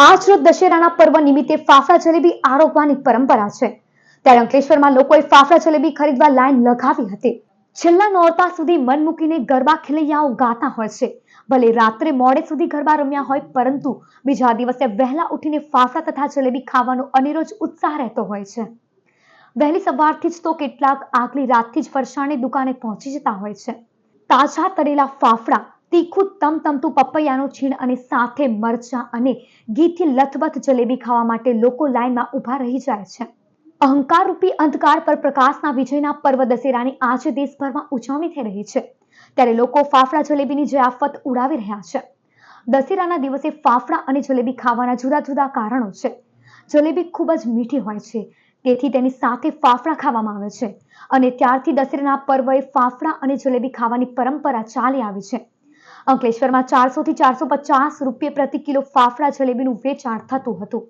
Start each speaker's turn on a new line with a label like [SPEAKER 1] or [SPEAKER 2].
[SPEAKER 1] આજ રોજ દશેરાના પર્વ નિમિત્તે ફાફડા જલેબી આરોગવાની પરંપરા છે. ત્યારે અંકલેશ્વરમાં લોકોએ ફાફડા જલેબી ખરીદવા લાઈન લગાવી હતી. છેલ્લા નોરતા સુધી મન મૂકીને ગરબા ખેલૈયાઓ ગાતા હોય છે. ભલે રાત્રે મોડે સુધી ગરબા રમ્યા હોય, પરંતુ બીજા દિવસે વહેલા ઉઠીને ફાફડા તથા જલેબી ખાવાનો અનેરોજ ઉત્સાહ રહેતો હોય છે. વહેલી સવારથી જ તો કેટલાક આગલી રાતથી જ ફરસાણની દુકાને પહોંચી જતા હોય છે. તાજા તળેલા ફાફડા તીખું તમતમતું પપૈયાનું છીણ અને સાથે મરચાં અને ઘીથી લથબથ જલેબી ખાવા માટે લોકો લાઈનમાં ઊભા રહી જાય છે. અહંકારરૂપી અંધકાર પર પ્રકાશના વિજયના પર્વ દશેરાની આજે દેશભરમાં ઉજવણી થઈ રહી છે. ત્યારે લોકો ફાફડા જલેબીની જયાફત ઉડાવી રહ્યા છે. દશેરાના દિવસે ફાફડા અને જલેબી ખાવાના જુદા જુદા કારણો છે. જલેબી ખૂબ જ મીઠી હોય છે, તેથી તેની સાથે ફાફડા ખાવામાં આવે છે. અને ત્યારથી દશેરાના પર્વએ ફાફડા અને જલેબી ખાવાની પરંપરા ચાલી આવી છે. અંકલેશ્વરમાં ચારસો થી ચારસો પચાસ રૂપિયા પ્રતિ કિલો ફાફડા જલેબીનું વેચાણ થતું હતું.